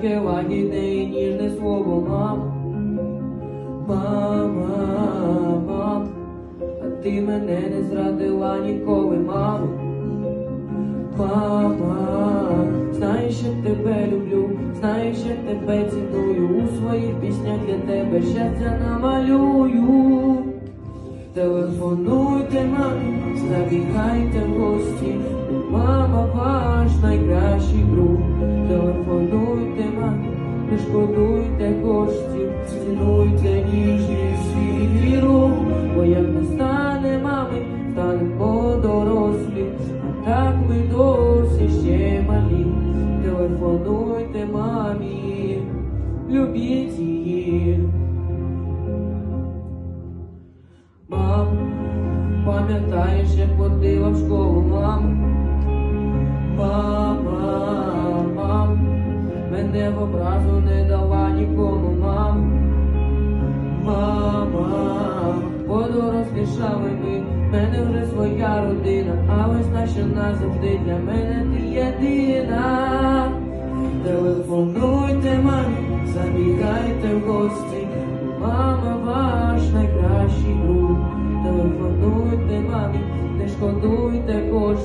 таке лагідне і ніжне слово, мам. Мама, мам, а ти мене не зрадила ніколи, мамо. Мама, знаєш, що тебе люблю, знаєш, що тебе ціную, у своїх піснях для тебе щастя намалюю. Телефонуйте мамі, забігайте не шкодуйте коштів, цінуйте ніжність і віру, бо як не стане мами, станемо дорослі, а так ми досі ще малі. Телефонуйте мамі, любіть її. Мам, пам'ятаєш, як ходила в школу, мам? Мама, подорослішали ми, мене вже своя родина, а весна, що назавжди для мене ти єдина. Телефонуйте мамі, забігайте в гості, мама ваш найкращий друг. Телефонуйте мамі, не шкодуйте коштів,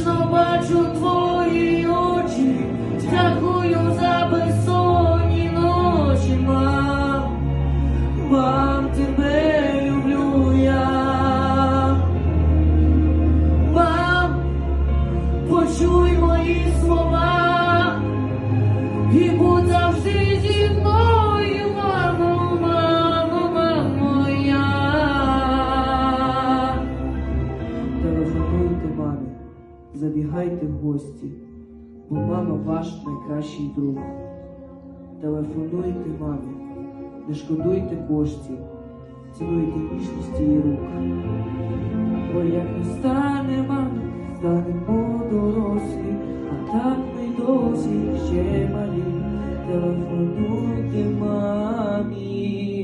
вічно бачу твої очі, дякую за безсонні ночі, мам. Мам, тебе люблю я. Мам, почуй мої слова і будь завжди гості, бо мама ваш найкращий друг. Телефонуйте мамі, не шкодуйте коштів, цінуйте ніжність її рук. Бо як не стане мами, станемо дорослі, а так ми досі ще малі. Телефонуйте мамі.